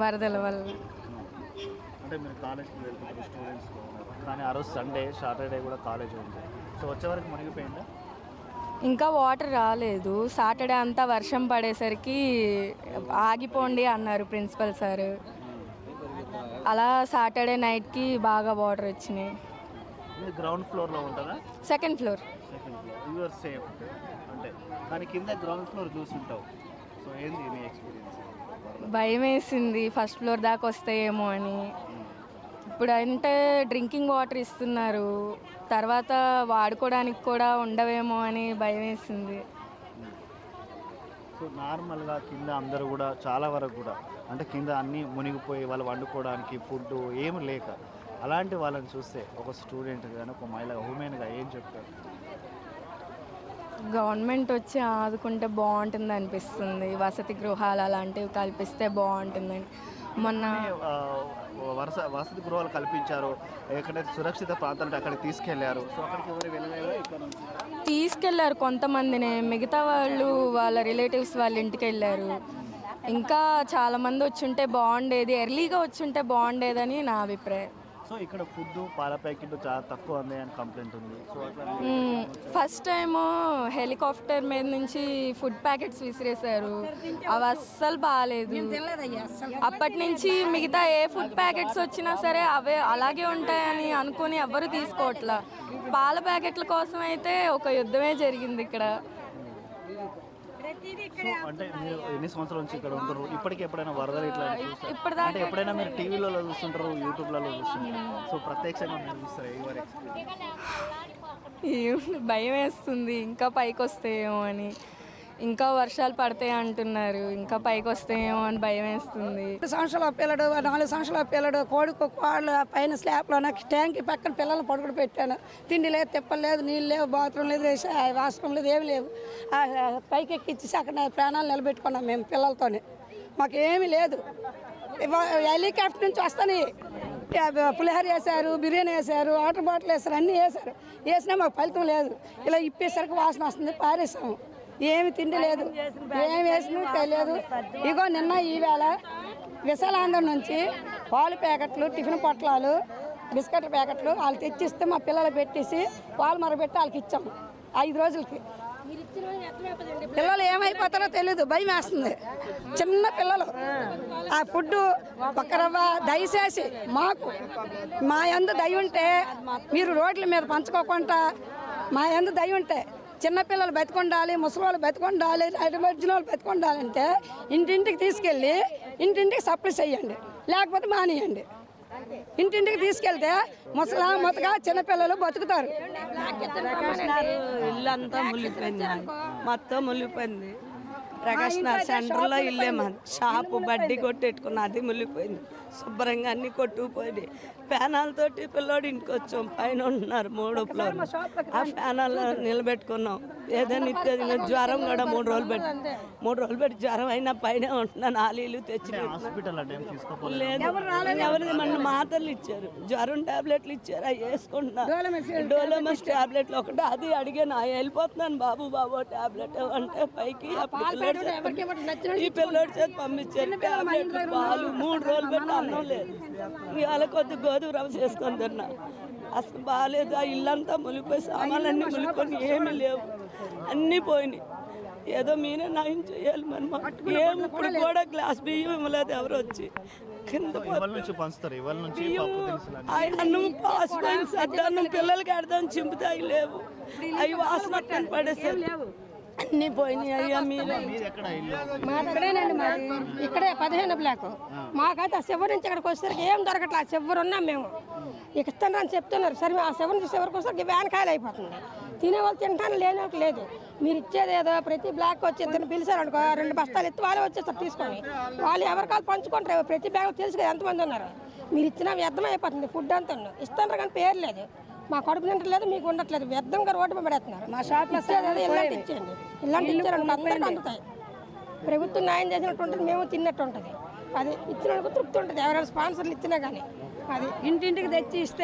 వరదల వల్ల. అంటే మీరు కాలేజ్కి వెళ్తున్నారు స్టూడెంట్స్ కానీ ఆ రోజు సండే సాటర్డే కూడా కాలేజ్ ఉంది సో వచ్చే వరకు మునిగిపోయిందా? ఇంకా వాటర్ రాలేదు. సాటర్డే అంతా వర్షం పడేసరికి ఆగిపోండి అన్నారు ప్రిన్సిపల్ సార్ అలా సాటర్డే నైట్కి బాగా వాటర్ వచ్చినాయి. మీరు గ్రౌండ్ ఫ్లోర్లో ఉంటుందా? Second floor second floor you are safe అంటే కానీ కింద గ్రౌండ్ ఫ్లోర్ చూసుంటావు. సో ఏంది మీ ఎక్స్పీరియన్స్? భయం వేసింది ఫస్ట్ ఫ్లోర్ దాకా వస్తాయేమో అని. ఇప్పుడు అంటే డ్రింకింగ్ వాటర్ ఇస్తున్నారు తర్వాత వాడుకోవడానికి కూడా ఉండవేమో అని భయం వేసింది సో నార్మల్గా కింద అందరూ కూడా చాలా వరకు కూడా అంటే కింద అన్నీ మునిగిపోయి వాళ్ళు వండుకోవడానికి ఫుడ్ ఏమి లేక అలాంటి వాళ్ళని చూస్తే ఒక స్టూడెంట్ కానీ ఒక మహిళ ఉమెన్గా ఏం చెప్తారు? గవర్నమెంట్ వచ్చి ఆదుకుంటే బాగుంటుంది అనిపిస్తుంది. వసతి గృహాలు అలాంటివి కల్పిస్తే బాగుంటుందని మొన్న వరుస వసతి గృహాలు కల్పించారు. ఎక్కడైతే సురక్షిత ప్రాంతాలు అక్కడికి తీసుకెళ్ళారు. తీసుకెళ్ళారు కొంతమందిని. మిగతా వాళ్ళు వాళ్ళ రిలేటివ్స్ వాళ్ళ ఇంటికి వెళ్ళారు. ఇంకా చాలా మంది వచ్చుంటే బాగుండేది. ఎర్లీగా వచ్చుంటే బాగుండేదని నా అభిప్రాయం. సో ఇక్కడ ఫుడ్ పాల ప్యాకెట్ చాలా తక్కువ ఉంది అని కంప్లైంట్ ఉంది. సో అట్లా మ్మ్. ఫస్ట్ టైం హెలికాప్టర్ మీద నుంచి ఫుడ్ ప్యాకెట్స్ విసిరేశారు. అవి అస్సలు బాగాలేదు అప్పటి నుంచి మిగతా ఏ ఫుడ్ ప్యాకెట్స్ వచ్చినా సరే అవే అలాగే ఉంటాయని అనుకుని ఎవ్వరు తీసుకోవట్లా. పాల ప్యాకెట్ల కోసం అయితే ఒక యుద్ధమే జరిగింది ఇక్కడ. అంటే మీరు ఎన్ని సంవత్సరాల నుంచి ఇక్కడ ఉంటారు? ఇప్పటికి ఎప్పుడైనా వరదలు ఇట్లా అంటే ఎప్పుడైనా మీరు టీవీలలో చూస్తుంటారు యూట్యూబ్లలో చూస్తుంటారు? సో ప్రత్యక్షంగా మీరు చూస్తారు భయం వేస్తుంది. ఇంకా పైకి వస్తాయేమో అని. ఇంకా వర్షాలు పడతాయి అంటున్నారు. ఇంకా పైకి వస్తాయేమో అని భయం వేస్తుంది. రెండు సంవత్సరాల పిల్లడు నాలుగు సంవత్సరాల పిల్లడు కోడికి కోళ్ళు పైన స్లాబ్లోన ట్యాంక్ పక్కన పిల్లలు పడుకుని పెట్టాను. తిండి లేదు తిప్పలు లేదు నీళ్ళు లేవు బాత్రూమ్ లేదు వాష్రూమ్ లేదు ఏమి లేవు. పైకి ఎక్కిచ్చేసి అక్కడ ప్రాణాలు నిలబెట్టుకున్నాం మేము పిల్లలతోనే. మాకు ఏమీ లేదు హెలికాప్టర్ నుంచి వస్తాయి పులిహోర వేశారు బిర్యానీ వేశారు వాటర్ బాటిల్ వేశారు అన్నీ వేశారు. వేసినా మాకు ఫలితం లేదు. ఇలా ఇప్పేసరికి వాసన వస్తుంది పారేసాము. ఏమి తిండి లేదు. ఏమి వేసినా తెలియదు. ఇగో నిన్న ఈవేళ విశాలాంధ్ర నుంచి పాలు ప్యాకెట్లు టిఫిన్ పొట్లాలు బిస్కెట్ల ప్యాకెట్లు వాళ్ళు తెచ్చిస్తే మా పిల్లలు పెట్టేసి పాలు మరబెట్టి వాళ్ళకి ఇచ్చాము ఐదు రోజులకి. పిల్లలు ఏమైపోతారో తెలియదు భయం వేస్తుంది. చిన్న పిల్లలు. ఆ ఫుడ్ ఒక్కరవ్వ రవ్వ దయచేసి మాకు మా ఎందు దయ ఉంటే మీరు రోడ్ల మీద పంచుకోకుండా మా ఎందు దయ ఉంటే చిన్నపిల్లలు బతికొండాలి ముసలివాళ్ళు బతికొండాలి మధ్యన వాళ్ళు బతికొండాలంటే ఇంటింటికి తీసుకెళ్ళి ఇంటింటికి సప్లై చేయండి లేకపోతే మానేయండి. ఇంటింటికి తీసుకెళ్తే ముసలా మొత్తగా చిన్నపిల్లలు బతుకుతారు. ఇల్లంతా మునిగిపోయింది మొత్తం మునిగిపోయింది ప్రకాష్ నగర్ సెంటర్లో ఇల్లే మాది. షాపు బడ్డీ కొట్టెట్టుకున్న అది మునిగిపోయింది శుభ్రంగా అన్ని కొట్టుకుపోయింది ఫ్యానాలతోటి పిల్లోడు ఇంటికి వచ్చాం. పైన ఉంటున్నారు మూడో ఫ్లోర్. ఆ ఫ్యానాల్లో నిలబెట్టుకున్నాం. ఏదైనా ఇచ్చేది జ్వరం కూడా మూడు రోజులు పెట్టి మూడు రోజులు పెట్టి జ్వరం అయినా పైన ఉంటున్నాను ఆలీలు తెచ్చి లేదు. ఎవరిది? మన మాటలు ఇచ్చారు. జ్వరం టాబ్లెట్లు ఇచ్చారు. అవి వేసుకుంటున్నా. డోలోమస్ టాబ్లెట్లు ఒకటి. అది అడిగాను. "ఆ, వెళ్ళిపోతున్నాను బాబు బాబు టాబ్లెట్ అంటే పైకి అప్పుడు పిల్లోడి చేత- ఈ పిల్లోడి చేతి పంపించారు. టాబ్లెట్లు పాలు మూడు రోజులు పెట్టి అన్నం లేదు. ఇవాళ కొద్ది గోధుమ రవ్వ చేసుకొని తిన్నా. అసలు బాగాలేదు. ఆ ఇల్లంతా మునిగిపోయి సామాన్లన్నీ మునిగిపోయి ఏమీ లేవు. అన్నీ పోయినాయి. ఏదో మీరే నయం చేయాలి మరి మాకు ఏం ఇప్పుడు కూడా గ్లాస్ బియ్యం ఇవ్వలేదు ఎవరు వచ్చి. కింద అన్నీ. అవి అన్నం పాసిపోయింది. సద్దన్నం పిల్లలకి అర్థం చింపుతాయి లేవు. అవి వాసన పడేసారు అన్ని పోయినాయి అయ్యా మీరే. మీది ఇక్కడేనండి మాది ఇక్కడే పదిహేను బ్లాక్. మాకైతే ఆ శివరి నుంచి ఇక్కడికి వచ్చేసరికి ఏం దొరకట్లే. ఆ శివరు ఉన్నాం మేము. ఇక ఇస్తాను అని చెప్తున్నారు. సరే ఆ శివరి నుంచి శివరికి వచ్చేసరికి వ్యాన్ ఖాళీ అయిపోతుంది. తినేవాళ్ళు తింటాను లేనట్టు లేదు. మీరు ఇచ్చేది ఏదో ప్రతి బ్లాక్ వచ్చి ఇద్దరు పిలిచారనుకో రెండు బస్తాలు ఎత్తి వాళ్ళే వచ్చేస్తారు తీసుకొని. వాళ్ళు ఎవరికాలు పంచుకుంటారు? ప్రతి బ్యాగ్ తెలుసు కదా ఎంతమంది ఉన్నారు. మీరు ఇచ్చినా వ్యర్థం అయిపోతుంది. ఫుడ్ అంతా ఇస్తాను కానీ పేరు లేదు. మా కడుపు నింటలేదు మీకు ఉండట్లేదు. వ్యర్థంగా రోడ్డు పడేస్తున్నారు. మా షాప్లో ఇలాంటి ఇచ్చేయండి. ఇలాంటి ఇచ్చారంటే అందరికీ అందుతాయి. ప్రభుత్వం న్యాయం చేసినట్టు ఉంటుంది మేము తిన్నట్టు ఉంటుంది. అది ఇచ్చిన తృప్తి ఉంటుంది. ఎవరైనా స్పాన్సర్లు ఇచ్చినా కానీ అది ఇంటింటికి తెచ్చి ఇస్తే